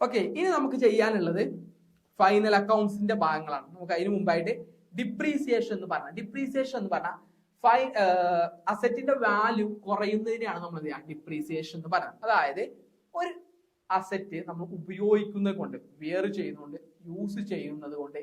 Okay ഇനി നമുക്ക് ചെയ്യാനുള്ളത് ഫൈനൽ അക്കൗണ്ട്സിന്റെ ഭാഗങ്ങളാണ്. നമുക്ക് അതിന് മുമ്പായിട്ട് ഡിപ്രീസിയേഷൻ എന്ന് പറഞ്ഞാൽ ഡിപ്രീസിയേഷൻ എന്ന് പറഞ്ഞാൽ ഫൈ അസറ്റിന്റെ വാല്യൂ കുറയുന്നതിനെയാണ് നമ്മൾ ചെയ്യുക? ഡിപ്രീസിയേഷൻ എന്ന് പറയുന്നത്. അതായത് ഒരു അസറ്റ് നമ്മൾ ഉപയോഗിക്കുന്നത് കൊണ്ട് വിയർ ചെയ്യുന്നതുകൊണ്ട് യൂസ് ചെയ്യുന്നത് കൊണ്ട്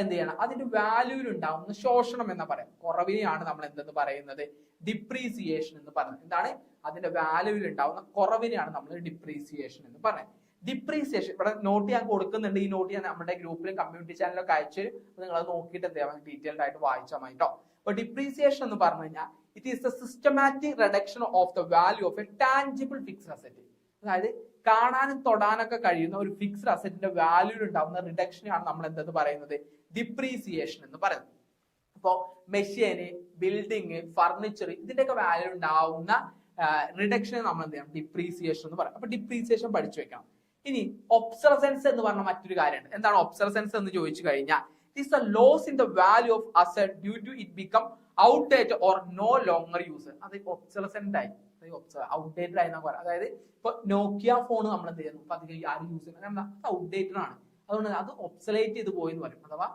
എന്ത് ചെയ്യണം? അതിന്റെ വാല്യൂവിൽ ഉണ്ടാവുന്ന ശോഷണം എന്ന് പറയാം. കുറവിനെയാണ് നമ്മൾ എന്തെന്ന് പറയുന്നത്? ഡിപ്രീസിയേഷൻ എന്ന് പറയുന്നത്. എന്താണ്? അതിന്റെ വാല്യൂവിൽ ഉണ്ടാവുന്ന കുറവിനെയാണ് നമ്മൾ ഡിപ്രീസിയേഷൻ എന്ന് പറയുന്നത്. ഡിപ്രീസിയേഷൻ ഇവിടെ നോട്ട് ഞാൻ കൊടുക്കുന്നുണ്ട്. ഈ നോട്ട് ഞാൻ നമ്മുടെ ഗ്രൂപ്പിലും കമ്മ്യൂണിറ്റി ചാനലിലൊക്കെ അയച്ച് നിങ്ങൾ അത് നോക്കിയിട്ട് എന്ത് ചെയ്യാം ഡീറ്റെയിൽഡ് ആയിട്ട് വായിച്ചാൽ മതി കേട്ടോ അപ്പൊ ഡിപ്രീസിയേഷൻ എന്ന് പറഞ്ഞു കഴിഞ്ഞാൽ it is the systematic reduction of the value of a tangible fixed asset അതായത് കാണാനും തൊടാനൊക്കെ കഴിയുന്ന ഒരു ഫിക്സ്ഡ് അസറ്റിന്റെ വാല്യൂ ഉണ്ടാവുന്ന റിഡക്ഷനെയാണ് നമ്മൾ എന്തെന്ന് പറയുന്നത്? ഡിപ്രീസിയേഷൻ എന്ന് പറയുന്നത്. അപ്പോ മെഷീന് ബിൽഡിങ് ഫർണിച്ചർ ഇതിന്റെയൊക്കെ വാല്യൂ ഉണ്ടാവുന്ന റിഡക്ഷനെ നമ്മൾ എന്ത് ചെയ്യണം? ഡിപ്രീസിയേഷൻ എന്ന് പറയാം. അപ്പൊ ഡിപ്രീസിയേഷൻ പഠിച്ചു വെക്കണം. ഇനി ഒബ്സർസൻസ് എന്ന് പറഞ്ഞ മറ്റൊരു കാര്യമുണ്ട്. എന്താണ് ഒബ്സർസൻസ് എന്ന് ചോദിച്ചു കഴിഞ്ഞാൽ it's a loss in the value of asset due to it become out date or no longer use അത് ഒബ്സർസെന്റ് ആയി. ഔട്ട്ഡേറ്റഡ് ആയി പറയാം. അതായത് ഇപ്പൊ നോക്കിയ ഫോൺ നമ്മൾ എന്ത് ചെയ്യുന്നു? ഇപ്പൊ ആരും യൂസ് ചെയ്യുന്നത് ഔട്ട്ഡേറ്റഡ് ആണ്. അതുകൊണ്ട് അത് ഒബ്സലേറ്റ് ചെയ്ത് പോയി എന്ന് പറയും. അഥവാ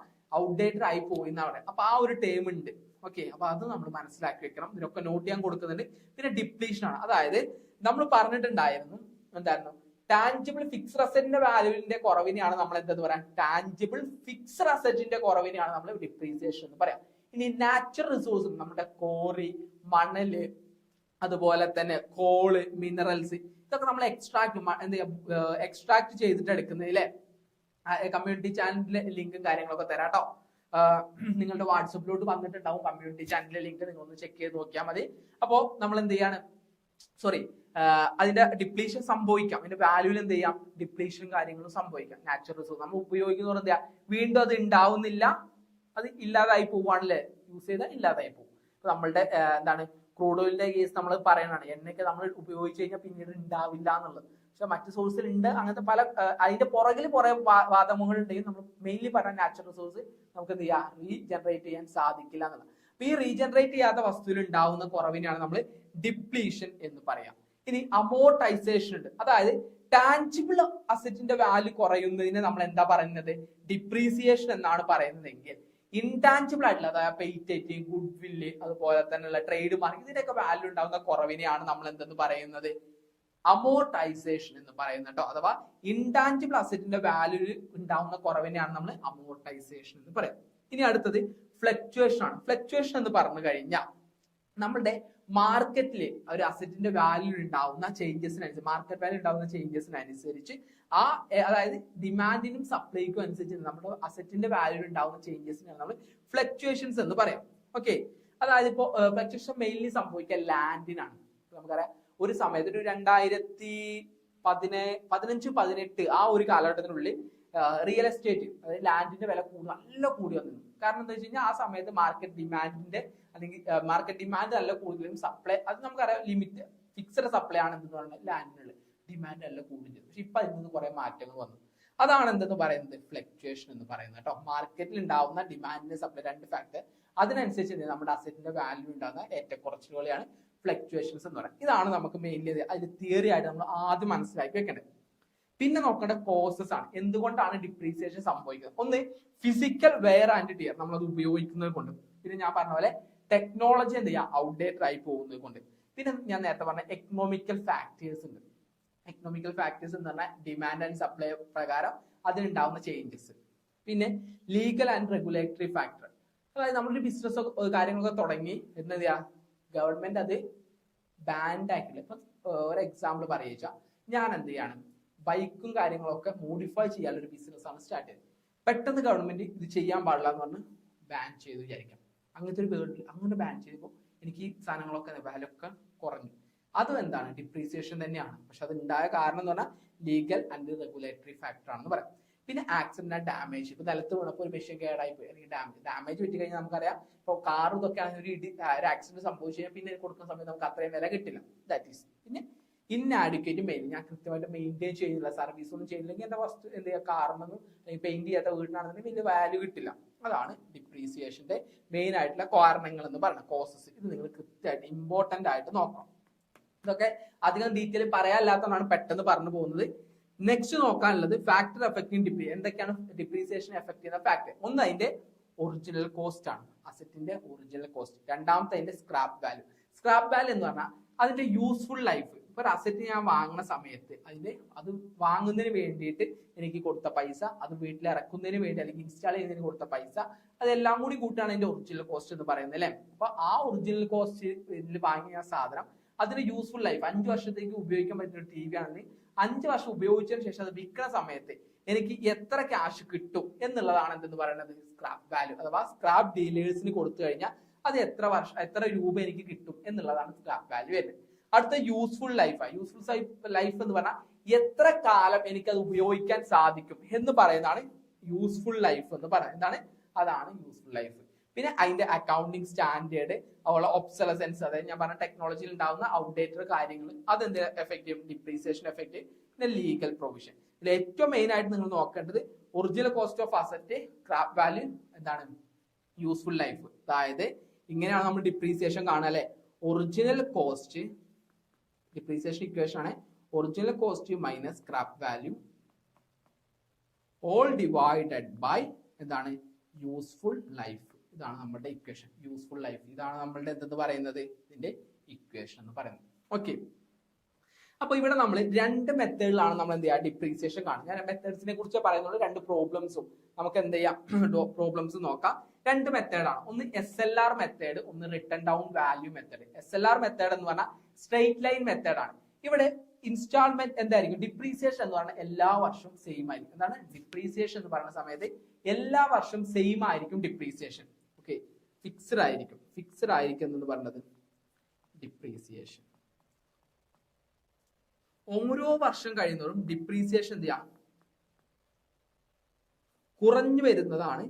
ഔട്ട്ഡേറ്റഡ് ആയി പോയി എന്നാ പറയാം. അപ്പൊ ആ ഒരു ടേം ഉണ്ട്. ഓക്കെ അപ്പൊ അത് നമ്മൾ മനസ്സിലാക്കി വെക്കണം. ഇതിനൊക്കെ നോട്ട് ചെയ്യാൻ കൊടുക്കുന്നുണ്ട്. പിന്നെ ഡിപ്ലീഷൻ ആണ്. അതായത് നമ്മൾ പറഞ്ഞിട്ടുണ്ടായിരുന്നു എന്തായിരുന്നു? ടാഞ്ചിബിൾ ഫിക്സ്ഡ് അസറ്റിന്റെ വാല്യൂവിന്റെ കുറവിനെയാണ് നമ്മൾ എന്തെന്ന് പറയാം? ടാഞ്ചിബിൾ ഫിക്സ്ഡ് അസറ്റിന്റെ കുറവിനെയാണ് നമ്മൾ ഡിപ്രീസിയേഷൻ എന്ന് പറയാം. ഇനി നാച്ചുറൽ റിസോഴ്സ് നമ്മുടെ കോറി മണൽ അതുപോലെ തന്നെ കോൾ മിനറൽസ് ഇതൊക്കെ നമ്മൾ എക്സ്ട്രാക്ട് എന്ത് എക്സ്ട്രാക്ട് ചെയ്തിട്ട് എടുക്കുന്നതിലെ കമ്മ്യൂണിറ്റി ചാനലിലെ ലിങ്കും കാര്യങ്ങളൊക്കെ തരാം കേട്ടോ. നിങ്ങളുടെ വാട്സപ്പിലോട്ട് വന്നിട്ടുണ്ടാവും കമ്മ്യൂണിറ്റി ചാനലിലെ ലിങ്ക് നിങ്ങൾ ഒന്ന് ചെക്ക് ചെയ്ത് നോക്കിയാൽ മതി. അപ്പോ നമ്മൾ എന്ത് ചെയ്യാണ്? സോറി അതിന്റെ ഡിപ്ലീഷൻ സംഭവിക്കാം. അതിന്റെ വാല്യൂവിൽ എന്ത് ചെയ്യാം? ഡിപ്ലീഷൻ കാര്യങ്ങളും സംഭവിക്കാം. നാച്ചുറൽ റിസോഴ്സ് നമ്മൾ ഉപയോഗിക്കുന്നവർ എന്ത് ചെയ്യാം? വീണ്ടും അത് ഉണ്ടാവുന്നില്ല അത് ഇല്ലാതായി പോവാണല്ലേ യൂസ് ചെയ്താൽ ഇല്ലാതായി പോകും നമ്മളുടെ എന്താണ് ക്രൂഡ് ഓയിലിന്റെ കേസ് നമ്മൾ പറയണതാണ്. എണ്ണയൊക്കെ നമ്മൾ ഉപയോഗിച്ച് കഴിഞ്ഞാൽ പിന്നീട് ഉണ്ടാവില്ല എന്നുള്ളത്. പക്ഷെ മറ്റു സോഴ്സിൽ ഉണ്ട് അങ്ങനത്തെ പല അതിന്റെ പുറകിൽ കുറെ വാദമുകൾ ഉണ്ടെങ്കിൽ നമ്മൾ മെയിൻലി പറഞ്ഞ നാച്ചുറൽ റിസോഴ്സ് നമുക്ക് എന്ത് ചെയ്യാം? റീജനറേറ്റ് ചെയ്യാൻ സാധിക്കില്ല എന്നുള്ളത്. അപ്പൊ ഈ റീജനറേറ്റ് ചെയ്യാത്ത വസ്തുവിൽ ഉണ്ടാവുന്ന കുറവിനെയാണ് നമ്മൾ ഡിപ്ലീഷൻ എന്ന് പറയാം. ഇനി അമോർട്ടൈസേഷൻ ഉണ്ട്. അതായത് ടാഞ്ചിബിൾ അസറ്റിന്റെ വാല്യൂ കുറയുന്നതിനെ നമ്മൾ എന്താ പറയുന്നത്? ഡിപ്രീസിയേഷൻ എന്നാണ് പറയുന്നതെങ്കിൽ ഇൻടാഞ്ചിബിൾ ആയിട്ടുള്ള അതായത് പേറ്റന്റ് ഗുഡ് വില്ല് അതുപോലെ തന്നെയുള്ള ട്രേഡ് മാർക്ക് ഇതിന്റെയൊക്കെ വാല്യൂ ഉണ്ടാകുന്ന കുറവിനെയാണ് നമ്മൾ എന്തെന്ന് പറയുന്നത്? അമോർട്ടൈസേഷൻ എന്ന് പറയുന്നത് കേട്ടോ അഥവാ ഇൻടാഞ്ചിബിൾ അസറ്റിന്റെ വാല്യൂ ഉണ്ടാവുന്ന കുറവിനെയാണ് നമ്മൾ അമോർട്ടൈസേഷൻ എന്ന് പറയുന്നത്. ഇനി അടുത്തത് ഫ്ലക്ച്വേഷൻ ആണ്. ഫ്ലക്ച്വേഷൻ എന്ന് പറഞ്ഞു കഴിഞ്ഞാൽ നമ്മുടെ മാർക്കറ്റിൽ ഒരു അസറ്റിന്റെ വാല്യൂ ഉണ്ടാവുന്ന ചേഞ്ചസിനനുസരിച്ച് മാർക്കറ്റ് വാല്യൂ ഉണ്ടാവുന്ന ചേഞ്ചസിനനുസരിച്ച് ആ അതായത് ഡിമാൻഡിനും സപ്ലൈക്കും അനുസരിച്ച് നമ്മുടെ അസറ്റിന്റെ വാല്യൂ ഉണ്ടാവുന്ന ചേഞ്ചസിനാണ് നമ്മൾ ഫ്ലക്ച്വേഷൻസ് എന്ന് പറയാം. ഓക്കെ അതായത് ഇപ്പോ ഫ്ലക്ച്വേഷൻ മെയിൻലി സംഭവിക്കുക ലാൻഡിനാണ് നമുക്കറിയാം ഒരു സമയത്ത് ഒരു രണ്ടായിരത്തി പതിനെ പതിനഞ്ച് പതിനെട്ട് ആ ഒരു കാലഘട്ടത്തിനുള്ളിൽ റിയൽ എസ്റ്റേറ്റ് അതായത് ലാൻഡിന്റെ വില കൂടി നല്ല കൂടി വന്നിരുന്നു. കാരണം എന്താ വെച്ച് കഴിഞ്ഞാൽ ആ സമയത്ത് മാർക്കറ്റ് ഡിമാൻഡിന്റെ അല്ലെങ്കിൽ മാർക്കറ്റ് ഡിമാൻഡ് അല്ല കൂടുതലും സപ്ലൈ അത് നമുക്കറിയാം ലിമിറ്റ് ഫിക്സഡ് സപ്ലൈ ആണ് എന്ന് പറഞ്ഞാൽ ലാൻഡിനുള്ള ഡിമാൻഡ് അല്ല കൂടുതൽ. പക്ഷെ ഇപ്പൊ അതിൽ നിന്ന് കുറെ മാറ്റങ്ങൾ വന്നു. അതാണ് എന്തെന്ന് പറയുന്നത് ഫ്ലക്ച്വേഷൻ എന്ന് പറയുന്നത് കേട്ടോ. മാർക്കറ്റിൽ ഉണ്ടാവുന്ന ഡിമാൻഡിന്റെ സപ്ലൈ രണ്ട് ഫാക്ടർ അതിനനുസരിച്ച് നമ്മുടെ അസറ്റിന്റെ വാല്യൂ ഉണ്ടാകുന്ന ഏറ്റക്കുറച്ചിലുകളെയാണ് ഫ്ലക്ച്വേഷൻസ് എന്ന് പറയുന്നത്. ഇതാണ് നമുക്ക് മെയിൻലി അതിൽ തിയറി ആയിട്ട് നമ്മൾ ആദ്യം മനസ്സിലാക്കി വെക്കേണ്ടത്. പിന്നെ നോക്കേണ്ട കോസസ് ആണ്. എന്തുകൊണ്ടാണ് ഡിപ്രീസിയേഷൻ സംഭവിക്കുന്നത്? ഒന്ന് ഫിസിക്കൽ വെയർ ആൻഡ് ടിയർ നമ്മൾ അത് ഉപയോഗിക്കുന്നത് കൊണ്ട്. പിന്നെ ഞാൻ പറഞ്ഞ പോലെ ടെക്നോളജി എന്ത് ചെയ്യുക ഔട്ട്ഡേറ്റഡ് ആയി പോകുന്നത് കൊണ്ട്. പിന്നെ ഞാൻ നേരത്തെ പറഞ്ഞ എക്കണോമിക്കൽ ഫാക്ടേഴ്സ് ഉണ്ട്. എക്കണോമിക്കൽ ഫാക്ടേഴ്സ് എന്ന് പറഞ്ഞാൽ ഡിമാൻഡ് ആൻഡ് സപ്ലൈ പ്രകാരം അതിനുണ്ടാവുന്ന ചേഞ്ചസ് പിന്നെ ലീഗൽ ആൻഡ് റെഗുലേറ്ററി ഫാക്ടർ അതായത് നമ്മളൊരു ബിസിനസ് കാര്യങ്ങളൊക്കെ തുടങ്ങി എന്താ ചെയ്യാ? ഗവൺമെന്റ് അത് ബാൻഡ് ആക്കില്ല ഇപ്പൊ ഒരു എക്സാമ്പിൾ പറയുക ഞാൻ എന്ത് ചെയ്യാണ്? ബൈക്കും കാര്യങ്ങളൊക്കെ മോഡിഫൈ ചെയ്യാനുള്ള ഒരു ബിസിനസ് ആണ് സ്റ്റാർട്ട് ചെയ്തത്. പെട്ടെന്ന് ഗവൺമെന്റ് ഇത് ചെയ്യാൻ പാടില്ല എന്ന് പറഞ്ഞ് ബാൻ ചെയ്തു വിചാരിക്കാം. അങ്ങനത്തെ ഒരു വേർഡിൽ അങ്ങനെ ബാൻ ചെയ്തപ്പോൾ എനിക്ക് ഈ സാധനങ്ങളൊക്കെ വിലയൊക്കെ കുറഞ്ഞു. അതും എന്താണ്? ഡിപ്രീസിയേഷൻ തന്നെയാണ്. പക്ഷെ അത് ഉണ്ടായ കാരണം എന്ന് പറഞ്ഞാൽ ലീഗൽ ആൻഡ് റെഗുലേറ്ററി ഫാക്ടർ ആണെന്ന് പറയാം. പിന്നെ ആക്സിഡന്റ് ആൻഡ് ഡാമേജ് ഇപ്പൊ നിലത്ത് വീണപ്പോൾ ഒരു മെഷീൻ കേടായി പോയി. അല്ലെങ്കിൽ ഡാമേജ് ഡാമേജ് പറ്റി കഴിഞ്ഞാൽ നമുക്കറിയാം. ഇപ്പോൾ കാർ ഇതൊക്കെ ആണെങ്കിൽ ഒരു ഇടി ഒരു ആക്സിഡന്റ് സംഭവിച്ചു കഴിഞ്ഞാൽ പിന്നെ കൊടുക്കുന്ന സമയത്ത് നമുക്ക് അത്രയും വില കിട്ടില്ല. ദാറ്റ് ഈസ് പിന്നെ ഇന്നാഡിക്കേറ്റ് മെയിൻ ഞാൻ കൃത്യമായിട്ട് മെയിന്റെയിൻ ചെയ്യുന്നില്ല സർവീസ് ഒന്നും ചെയ്യുന്നില്ലെങ്കിൽ എന്റെ വസ്തു എന്ത് ചെയ്യുക കാറിനൊന്നും പെയിന്റ് ചെയ്യാത്ത വീടിനാണെന്നുണ്ടെങ്കിൽ വലിയ വാല്യൂ കിട്ടില്ല. അതാണ് ഡിപ്രീസിയേഷന്റെ മെയിൻ ആയിട്ടുള്ള കാരണങ്ങൾ എന്ന് പറയുന്നത്. കോസസ് ഇത് നിങ്ങൾ കൃത്യമായിട്ട് ഇമ്പോർട്ടന്റ് ആയിട്ട് നോക്കണം. ഇതൊക്കെ അധികം ഡീറ്റെയിൽ പറയാനില്ലാത്തതാണ് പെട്ടെന്ന് പറഞ്ഞു പോകുന്നത്. നെക്സ്റ്റ് നോക്കാനുള്ളത് ഫാക്ടർ എഫക്റ്റിംഗ് ഡിപ്രീ എന്തൊക്കെയാണ് ഡിപ്രീസിയേഷൻ എഫക്ട് ചെയ്യുന്ന ഫാക്ടർ ഒന്ന് അതിന്റെ ഒറിജിനൽ കോസ്റ്റ് ആണ്. അസറ്റിന്റെ ഒറിജിനൽ കോസ്റ്റ് രണ്ടാമത്തെ അതിന്റെ സ്ക്രാപ്പ് വാല്യൂ സ്ക്രാപ്പ് വാല്യൂ എന്ന് പറഞ്ഞാൽ അതിന്റെ യൂസ്ഫുൾ ലൈഫ് ഒരു അസറ്റ് ഞാൻ വാങ്ങുന്ന സമയത്ത് അതിന്റെ അത് വാങ്ങുന്നതിന് വേണ്ടിയിട്ട് എനിക്ക് കൊടുത്ത പൈസ അത് വീട്ടിൽ ഇറക്കുന്നതിന് വേണ്ടി അല്ലെങ്കിൽ ഇൻസ്റ്റാൾ ചെയ്യുന്നതിന് കൊടുത്ത പൈസ അതെല്ലാം കൂടി കൂട്ടാണ് അതിന്റെ ഒറിജിനൽ കോസ്റ്റ് എന്ന് പറയുന്നത് അല്ലേ? അപ്പൊ ആ ഒറിജിനൽ കോസ്റ്റ് വാങ്ങിയ സാധനം അതിന് യൂസ്ഫുൾ ലൈഫ് അഞ്ച് വർഷത്തേക്ക് ഉപയോഗിക്കാൻ പറ്റുന്ന ഒരു ടി വി ആണെങ്കിൽ അഞ്ച് വർഷം ഉപയോഗിച്ചതിന് ശേഷം അത് വിൽക്കുന്ന സമയത്ത് എനിക്ക് എത്ര ക്യാഷ് കിട്ടും എന്നുള്ളതാണ് എന്തെന്ന് പറയുന്നത് സ്ക്രാപ്പ് വാല്യൂ അഥവാ സ്ക്രാപ്പ് ഡീലേഴ്സിന് കൊടുത്തു കഴിഞ്ഞാൽ അത് എത്ര വർഷം എത്ര രൂപ എനിക്ക് കിട്ടും എന്നുള്ളതാണ് സ്ക്രാപ്പ് വാല്യൂ വരുന്നത്. അടുത്ത യൂസ്ഫുൾ ലൈഫ് യൂസ്ഫുൾ ലൈഫ് എന്ന് പറഞ്ഞാൽ എത്ര കാലം എനിക്ക് അത് ഉപയോഗിക്കാൻ സാധിക്കും എന്ന് പറയുന്നതാണ് യൂസ്ഫുൾ ലൈഫ് എന്ന് പറയുന്നത്. എന്താണ്? അതാണ് യൂസ്ഫുൾ ലൈഫ് പിന്നെ അതിന്റെ അക്കൗണ്ടിങ് സ്റ്റാൻഡേർഡ് അതുപോലെ ഒബ്സലസെൻസ് അതായത് ഞാൻ പറഞ്ഞ ടെക്നോളജിയിൽ ഉണ്ടാകുന്ന ഔട്ട്ഡേറ്റഡ് കാര്യങ്ങൾ അതെന്ത് എഫക്റ്റ് ചെയ്യും? ഡിപ്രീസിയേഷൻ എഫക്ട് ചെയ്യും പിന്നെ ലീഗൽ പ്രൊവിഷൻ ഇതിൽ ഏറ്റവും മെയിൻ ആയിട്ട് നിങ്ങൾ നോക്കേണ്ടത് original cost of asset scrap value എന്താണ്? യൂസ്ഫുൾ ലൈഫ് അതായത് ഇങ്ങനെയാണ് നമ്മൾ ഡിപ്രീസിയേഷൻ കാണുക അല്ലെ? ഒറിജിനൽ കോസ്റ്റ് ഡിപ്രീസിയേഷൻ ഇക്വേഷൻ ആണ് original cost minus scrap value all divided by എന്താണ്? യൂസ്ഫുൾ ലൈഫ് ഇതാണ് നമ്മുടെ ഇക്വേഷൻ യൂസ്ഫുൾ ലൈഫ് ഇതാണ് നമ്മളുടെ എന്തെന്ന് പറയുന്നത്? ഇതിന്റെ ഇക്വേഷൻ എന്ന് പറയുന്നത്. ഓക്കെ അപ്പൊ ഇവിടെ നമ്മൾ രണ്ട് മെത്തേഡിലാണ് നമ്മൾ എന്ത് ചെയ്യുക? ഡിപ്രീസിയേഷൻ കാണുന്നത്. ഞാൻ മെത്തേഡ്സിനെ കുറിച്ച് പറയുന്നുള്ളൂ. രണ്ട് പ്രോബ്ലംസും നമുക്ക് എന്ത് ചെയ്യാം? പ്രോബ്ലംസ് നോക്കാം. രണ്ട് മെത്തേഡാണ് ഒന്ന് എസ് എൽ ആർ മെത്തേഡ് ഒന്ന് written down value method S L R method എന്ന് പറഞ്ഞാൽ സ്ട്രെയിറ്റ് ലൈൻ മെത്തേഡ് ആണ്. ഇവിടെ ഇൻസ്റ്റാൾമെന്റ് എന്തായിരിക്കും? ഡിപ്രീസിയേഷൻ എന്ന് പറഞ്ഞാൽ എല്ലാ വർഷവും സെയിം ആയിരിക്കും. എന്താണ്? ഡിപ്രീസിയേഷൻ എന്ന് പറയുന്ന സമയത്ത് എല്ലാ വർഷവും സെയിം ആയിരിക്കും ഡിപ്രീസിയേഷൻ ഓക്കെ ഫിക്സഡ് ആയിരിക്കും. ഫിക്സഡ് ആയിരിക്കും എന്ന് പറഞ്ഞത്? ഡിപ്രീസിയേഷൻ ഓരോ വർഷം കഴിയുന്നതും ഡിപ്രീസിയേഷൻ എന്ത് ചെയ്യാം കുറഞ്ഞു വരുന്നതാണ്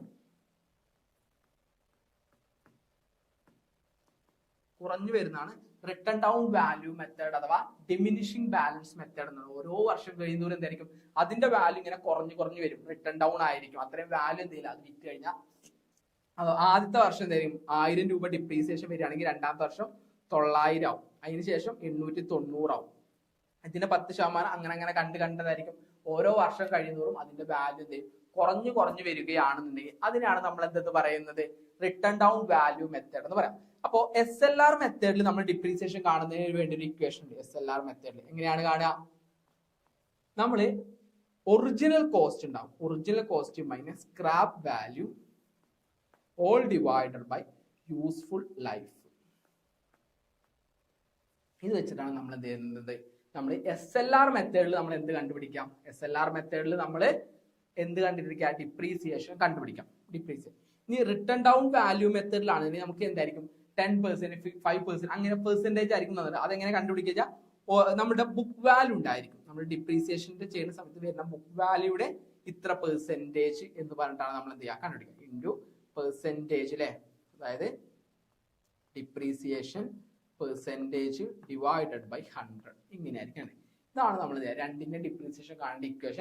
കുറഞ്ഞു വരുന്നതാണ്. റിട്ടേൺ ഡൗൺ വാല്യൂ മെത്തേഡ് അഥവാ ഡിമിനിഷിംഗ് ബാലൻസ് മെത്തേഡ് എന്നാണ്. ഓരോ വർഷം കഴിയുന്നവരും എന്തായിരിക്കും? അതിന്റെ വാല്യൂ ഇങ്ങനെ കുറഞ്ഞു കുറഞ്ഞു വരും. റിട്ടേൺ ഡൗൺ ആയിരിക്കും. അത്രയും വാല്യൂ എന്തെങ്കിലും അത് വിറ്റ് കഴിഞ്ഞാൽ ആദ്യത്തെ വർഷം എന്തായിരിക്കും? ആയിരം രൂപ ഡിപ്രീസിയേഷൻ വരികയാണെങ്കിൽ രണ്ടാമത്തെ വർഷം തൊള്ളായിരം ആവും. അതിനുശേഷം എണ്ണൂറ്റി തൊണ്ണൂറാവും ഇതിന്റെ പത്ത് ശതമാനം അങ്ങനെ അങ്ങനെ കണ്ട് കണ്ടതായിരിക്കും. ഓരോ വർഷം കഴിയുന്നതോറും അതിന്റെ വാല്യൂ എന്ത്? കുറഞ്ഞു കുറഞ്ഞു വരികയാണെന്നുണ്ടെങ്കിൽ അതിനാണ് നമ്മൾ എന്തെന്ന് പറയുന്നത്? റിട്ടേൺ ഡൗൺ വാല്യൂ മെത്തേഡ് എന്ന് പറയാം. അപ്പോൾ എസ് എൽ ആർ മെത്തേഡിൽ നമ്മൾ ഡിപ്രീസിയേഷൻ കാണുന്നതിന് വേണ്ടി ഒരു ഇക്വേഷൻ ഉണ്ട് എസ് എൽ ആർ മെത്തേഡിൽ എങ്ങനെയാണ് കാണുക? നമ്മൾ ഒറിജിനൽ കോസ്റ്റ് ഉണ്ടാവും. Original cost minus scrap value all divided by useful life ഇത് വെച്ചിട്ടാണ് നമ്മൾ എന്ത് ചെയ്യുന്നത്? നമ്മൾ എസ് എൽ ആർ മെത്തേഡിൽ നമ്മൾ എന്ത് കണ്ടുപിടിക്കാം? എസ് എൽ ആർ മെത്തേഡിൽ നമ്മൾ എന്ത് കണ്ടുപിടിക്കുക? ഡിപ്രീസിയേഷൻ കണ്ടുപിടിക്കാം. ഡിപ്രീസിയേഷൻ ഇനി റിട്ടേൺ ഡൗൺ വാല്യൂ മെത്തേഡിലാണെങ്കിൽ നമുക്ക് എന്തായിരിക്കും? ടെൻ പെർസെന്റ് ഫൈവ് പെർസെന്റ് അങ്ങനെ പെർസെന്റേജ് ആയിരിക്കും തന്നത് അതെങ്ങനെ കണ്ടുപിടിക്കുക നമ്മുടെ ബുക്ക് വാല്യൂ ഉണ്ടായിരിക്കും. നമ്മൾ ഡിപ്രീസിയേഷന്റെ ചെയ്യുന്ന സമയത്ത് വരുന്ന ബുക്ക് വാല്യൂടെ ഇത്ര പെർസെന്റേജ് എന്ന് പറഞ്ഞിട്ടാണ് നമ്മൾ എന്ത് ചെയ്യുക? കണ്ടുപിടിക്കുക. ഇന്റു പെർസെന്റേജ് അല്ലേ അതായത് depreciation percentage divided by hundred ഇങ്ങനെയായിരിക്കും. ഇതാണ് നമ്മൾ രണ്ടിന്റെ ഡിപ്രീസിയേഷൻ കാണേണ്ട ഇക്വേഷൻ